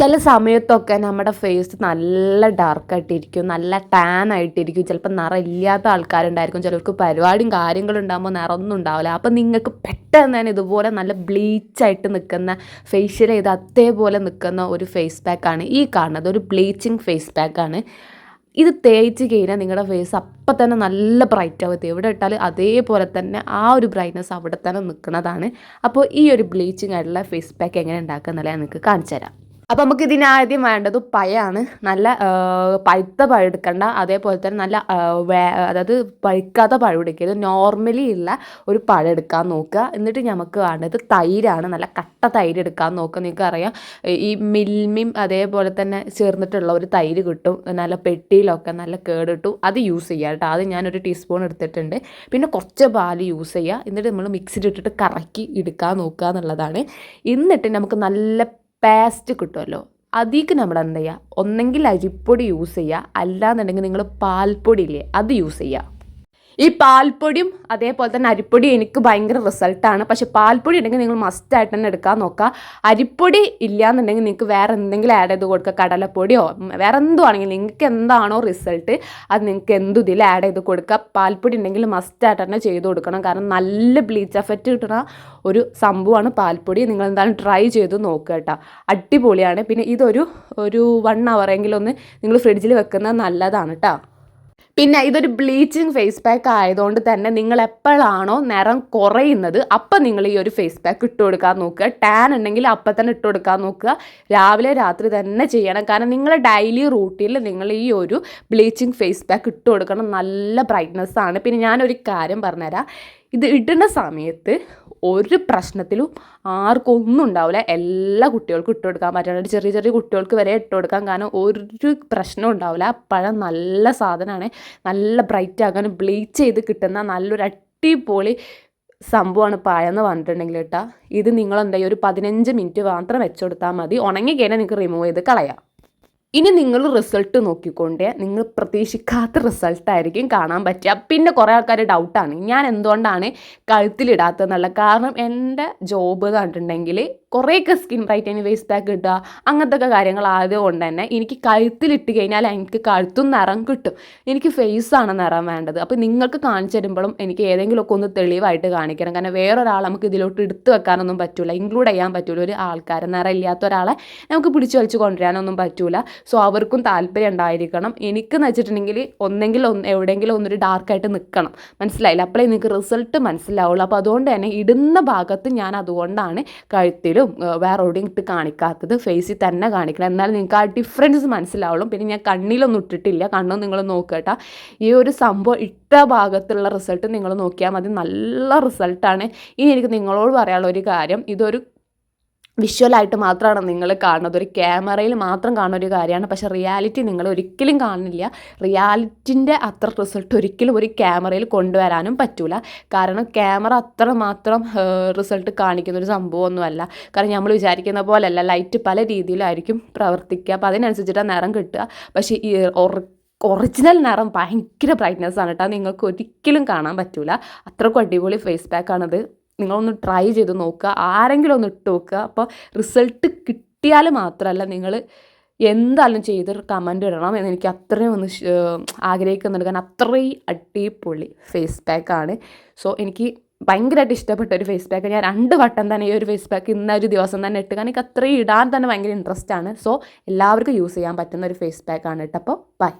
ചില സമയത്തൊക്കെ നമ്മുടെ ഫേസ് നല്ല ഡാർക്കായിട്ടിരിക്കും നല്ല ടാൻ ആയിട്ടിരിക്കും. ചിലപ്പോൾ നിറം ഇല്ലാത്ത ആൾക്കാരുണ്ടായിരിക്കും. ചിലർക്ക് പരിപാടിയും കാര്യങ്ങളും ഉണ്ടാകുമ്പോൾ നിറമൊന്നും ഉണ്ടാവില്ല. അപ്പം നിങ്ങൾക്ക് പെട്ടെന്ന് തന്നെ ഇതുപോലെ നല്ല ബ്ലീച്ചായിട്ട് നിൽക്കുന്ന ഫേഷ്യൽ ചെയ്ത് അതേപോലെ നിൽക്കുന്ന ഒരു ഫേസ് പാക്കാണ് ഈ കാണുന്നത്. ഒരു ബ്ലീച്ചിങ് ഫേസ് പാക്കാണ് ഇത് തേച്ച് കഴിഞ്ഞാൽ നിങ്ങളുടെ ഫേസ് അപ്പം തന്നെ നല്ല ബ്രൈറ്റ് ആവും. എവിടെ ഇട്ടാലും അതേപോലെ തന്നെ ആ ഒരു ബ്രൈറ്റ്നസ് അവിടെ തന്നെ നിൽക്കുന്നതാണ്. അപ്പോൾ ഈ ഒരു ബ്ലീച്ചിങ് ആയിട്ടുള്ള ഫേസ് പാക്ക് എങ്ങനെ ഉണ്ടാക്കുക എന്നുള്ളത് നിങ്ങൾക്ക് കാണിച്ചു തരാം അപ്പോൾ നമുക്ക് ഇതിനാദ്യം വേണ്ടത് പഴമാണ് നല്ല പഴുത്ത പഴം എടുക്കണ്ട. അതേപോലെ തന്നെ നല്ല അതായത് പഴുക്കാത്ത പഴം എടുക്കരുത്. നോർമലി ഉള്ള ഒരു പഴം എടുക്കാൻ നോക്കുക. എന്നിട്ട് നമുക്ക് വേണ്ടത് തൈരാണ്. നല്ല കട്ട തൈര് എടുക്കാൻ നോക്കുക. നിങ്ങൾക്ക് അറിയാം ഈ മിൽമിയും അതേപോലെ തന്നെ ചേർന്നിട്ടുള്ള ഒരു തൈര് കിട്ടും. നല്ല പെട്ടിയിലൊക്കെ നല്ല കേട് കിട്ടും അത് യൂസ് ചെയ്യുക കേട്ടോ. അത് ഞാനൊരു ടീസ്പൂൺ എടുത്തിട്ടുണ്ട്. പിന്നെ കുറച്ച് പാൽ യൂസ് ചെയ്യുക. എന്നിട്ട് നമ്മൾ മിക്സിയിൽ ഇട്ടിട്ട് കറക്കി എടുക്കാൻ നോക്കുക എന്നുള്ളതാണ്. എന്നിട്ട് നമുക്ക് നല്ല പേസ്റ്റ് കിട്ടുമല്ലോ. അതിലേക്ക് നമ്മൾ എന്ത് ചെയ്യുക? ഒന്നെങ്കിൽ അരിപ്പൊടി യൂസ് ചെയ്യുക. അല്ലാന്നുണ്ടെങ്കിൽ നിങ്ങൾ പാൽപ്പൊടി ഇല്ലേ അത് യൂസ് ചെയ്യുക. ഈ പാൽപ്പൊടിയും അതേപോലെ തന്നെ അരിപ്പൊടി എനിക്ക് ഭയങ്കര റിസൾട്ടാണ് പക്ഷേ പാൽപ്പൊടി ഉണ്ടെങ്കിൽ നിങ്ങൾ മസ്റ്റായിട്ട് തന്നെ എടുക്കാൻ നോക്കുക. അരിപ്പൊടി ഇല്ലയെന്നുണ്ടെങ്കിൽ നിങ്ങൾക്ക് വേറെ എന്തെങ്കിലും ആഡ് ചെയ്ത് കൊടുക്കുക. കടലപ്പൊടിയോ വേറെ എന്തോ ആണെങ്കിൽ നിങ്ങൾക്ക് എന്താണോ റിസൾട്ട് അത് നിങ്ങൾക്ക് എന്തു ഇതിൽ ആഡ് ചെയ്ത് കൊടുക്കുക. പാൽപ്പൊടി ഉണ്ടെങ്കിൽ മസ്റ്റായിട്ട് തന്നെ ചെയ്ത് കൊടുക്കണം. കാരണം നല്ല ബ്ലീച്ച് എഫക്റ്റ് കിട്ടുന്ന ഒരു സംഭവമാണ് പാൽപ്പൊടി. നിങ്ങൾ എന്തായാലും ട്രൈ ചെയ്ത് നോക്കുക കേട്ടോ. അടിപൊളിയാണ്. പിന്നെ ഇതൊരു ഒരു വൺ അവറെങ്കിലും ഒന്ന് നിങ്ങൾ ഫ്രിഡ്ജിൽ വെക്കുന്നത് നല്ലതാണ് കേട്ടോ. പിന്നെ ഇതൊരു ബ്ലീച്ചിങ് ഫേസ് പാക്ക് ആയതുകൊണ്ട് തന്നെ നിങ്ങൾ എപ്പോഴാണോ നിറം കുറയുന്നത് അപ്പം നിങ്ങൾ ഈ ഒരു ഫേസ് പാക്ക് ഇട്ട് കൊടുക്കാൻ നോക്കുക. ടാൻ ഉണ്ടെങ്കിൽ അപ്പം തന്നെ ഇട്ട് കൊടുക്കാൻ നോക്കുക. രാവിലെ രാത്രി തന്നെ ചെയ്യണം. കാരണം നിങ്ങളുടെ ഡെയിലി റൂട്ടീനിൽ നിങ്ങൾ ഈ ഒരു ബ്ലീച്ചിങ് ഫേസ് പാക്ക് ഇട്ട് കൊടുക്കണം. നല്ല ബ്രൈറ്റ്നെസ്സാണ്. ആണ് പിന്നെ ഞാനൊരു കാര്യം പറഞ്ഞുതരാം. ഇത് ഇടുന്ന സമയത്ത് ഒരു പ്രശ്നത്തിലും ആർക്കും ഒന്നും ഉണ്ടാവില്ല എല്ലാ കുട്ടികൾക്കും ഇട്ട് കൊടുക്കാൻ പറ്റുന്നുണ്ട് ചെറിയ ചെറിയ കുട്ടികൾക്ക് വരെ ഇട്ട് കൊടുക്കാൻ കാരണം ഒരു പ്രശ്നവും ഉണ്ടാവില്ല പഴം നല്ല സാധനമാണ് നല്ല ബ്രൈറ്റ് ആകാനും ബ്ലീച്ച് ചെയ്ത് കിട്ടുന്ന നല്ലൊരു അടിപൊളി സംഭവമാണ് പായ എന്ന് പറഞ്ഞിട്ടുണ്ടെങ്കിൽ കേട്ടോ ഇത് നിങ്ങൾ എന്താ ഒരു പതിനഞ്ച് മിനിറ്റ് മാത്രം വെച്ചുകൊടുത്താൽ മതി. ഉണങ്ങി കഴിഞ്ഞാൽ നിങ്ങൾക്ക് റിമൂവ് ചെയ്ത് കളയാം. ഇനി നിങ്ങൾ റിസൾട്ട് നോക്കിക്കൊണ്ടേ നിങ്ങൾ പ്രതീക്ഷിക്കാത്ത റിസൾട്ടായിരിക്കും കാണാൻ പറ്റുക. പിന്നെ കുറേ ആൾക്കാർ ഡൗട്ടാണ് ഞാൻ എന്തുകൊണ്ടാണ് കഴുത്തിലിടാത്തതെന്നുള്ള കാരണം എന്റെ ജോബ് കണ്ടിട്ടുണ്ടെങ്കിൽ കുറേയൊക്കെ സ്കിൻ ബ്രൈറ്റനിങ് ഫേസ് പാക്ക് കിട്ടുക അങ്ങനത്തെ കാര്യങ്ങൾ ആയതുകൊണ്ട് തന്നെ എനിക്ക് കഴുത്തിലിട്ട് കഴിഞ്ഞാൽ എനിക്ക് കഴുത്തും നിറം കിട്ടും. എനിക്ക് ഫേസാണ് നിറം വേണ്ടത്. അപ്പോൾ നിങ്ങൾക്ക് കാണിച്ചു തരുമ്പോഴും എനിക്ക് ഏതെങ്കിലുമൊക്കെ ഒന്ന് തെളിവായിട്ട് കാണിക്കണം. കാരണം വേറൊരാൾ നമുക്ക് ഇതിലോട്ട് എടുത്തു വെക്കാനൊന്നും പറ്റില്ല ഇൻക്ലൂഡ് ചെയ്യാൻ പറ്റില്ല ഒരു ആൾക്കാരെ നിറം ഇല്ലാത്ത ഒരാളെ നമുക്ക് പിടിച്ചു വലിച്ച് കൊണ്ടുവരാനൊന്നും പറ്റില്ല സോ അവർക്കും താല്പര്യം ഉണ്ടായിരിക്കണം. എനിക്കെന്ന് വെച്ചിട്ടുണ്ടെങ്കിൽ ഒന്നെങ്കിൽ ഒന്ന് എവിടെയെങ്കിലും ഒന്നൊരു ഡാർക്കായിട്ട് നിൽക്കണം. മനസ്സിലായില്ല? അപ്പോഴേ നിങ്ങൾക്ക് റിസൾട്ട് മനസ്സിലാവുള്ളൂ. അപ്പോൾ അതുകൊണ്ട് തന്നെ ഇടുന്ന ഭാഗത്ത് ഞാൻ അതുകൊണ്ടാണ് കഴുത്തിലും വേറെ എവിടെയും ഇട്ട് കാണിക്കാത്തത് ഫേസിൽ തന്നെ കാണിക്കണം. എന്നാൽ നിങ്ങൾക്ക് ആ ഡിഫറൻസ് മനസ്സിലാവുള്ളൂ. പിന്നെ ഞാൻ കണ്ണിലൊന്നും ഇട്ടിട്ടില്ല. കണ്ണും നിങ്ങൾ നോക്കട്ട ഈ ഒരു സംഭവം ഇട്ട ഭാഗത്തുള്ള റിസൾട്ട് നിങ്ങൾ നോക്കിയാൽ മതി. നല്ല റിസൾട്ടാണ് ഇനി എനിക്ക് നിങ്ങളോട് പറയാനുള്ള ഒരു കാര്യം. ഇതൊരു വിഷ്വലായിട്ട് മാത്രമാണ് നിങ്ങൾ കാണുന്നത്. ഒരു ക്യാമറയിൽ മാത്രം കാണുന്ന ഒരു കാര്യമാണ്. പക്ഷേ റിയാലിറ്റി നിങ്ങൾ ഒരിക്കലും കാണുന്നില്ല. റിയാലിറ്റിന്റെ അത്ര റിസൾട്ട് ഒരിക്കലും ഒരു ക്യാമറയിൽ കൊണ്ടുവരാനും പറ്റൂല. കാരണം ക്യാമറ അത്ര മാത്രം റിസൾട്ട് കാണിക്കുന്ന ഒരു സംഭവമൊന്നുമല്ല. കാരണം നമ്മൾ വിചാരിക്കുന്ന പോലെയല്ല. ലൈറ്റ് പല രീതിയിലായിരിക്കും പ്രവർത്തിക്കുക. അപ്പോൾ അതിനനുസരിച്ചിട്ടാണ് നിറം കിട്ടുക. പക്ഷേ ഈ ഒറിജിനൽ നിറം ഭയങ്കര ബ്രൈറ്റ്നെസ് ആണ് കേട്ടോ. നിങ്ങൾക്ക് ഒരിക്കലും കാണാൻ പറ്റില്ല അത്രക്കും അടിപൊളി ഫേസ് പാക്കാണത് നിങ്ങളൊന്ന് ട്രൈ ചെയ്ത് നോക്കുക. ആരെങ്കിലും ഒന്ന് ഇട്ട് നോക്കുക. അപ്പോൾ റിസൾട്ട് കിട്ടിയാൽ മാത്രമല്ല നിങ്ങൾ എന്തായാലും ചെയ്തൊരു കമന്റ് ഇടണം എന്ന് എനിക്ക് അത്രയും ഒന്ന് ആഗ്രഹിക്കുന്നുണ്ട്. കാരണം അത്രയും അടിപൊളി ഫേസ് പാക്കാണ് സോ എനിക്ക് ഭയങ്കരമായിട്ട് ഇഷ്ടപ്പെട്ട ഒരു ഫേസ് പാക്ക് ഞാൻ രണ്ട് വട്ടം തന്നെ ഈ ഒരു ഫേസ് പാക്ക് ഇന്ന ഒരു ദിവസം തന്നെ ഇട്ട്. കാരണം എനിക്ക് അത്രയും ഇടാൻ തന്നെ ഭയങ്കര ഇൻട്രസ്റ്റ് ആണ്. സോ എല്ലാവർക്കും യൂസ് ചെയ്യാൻ പറ്റുന്ന ഒരു ഫേസ് പാക്കാണ് കേട്ടോ അപ്പോൾ ബൈ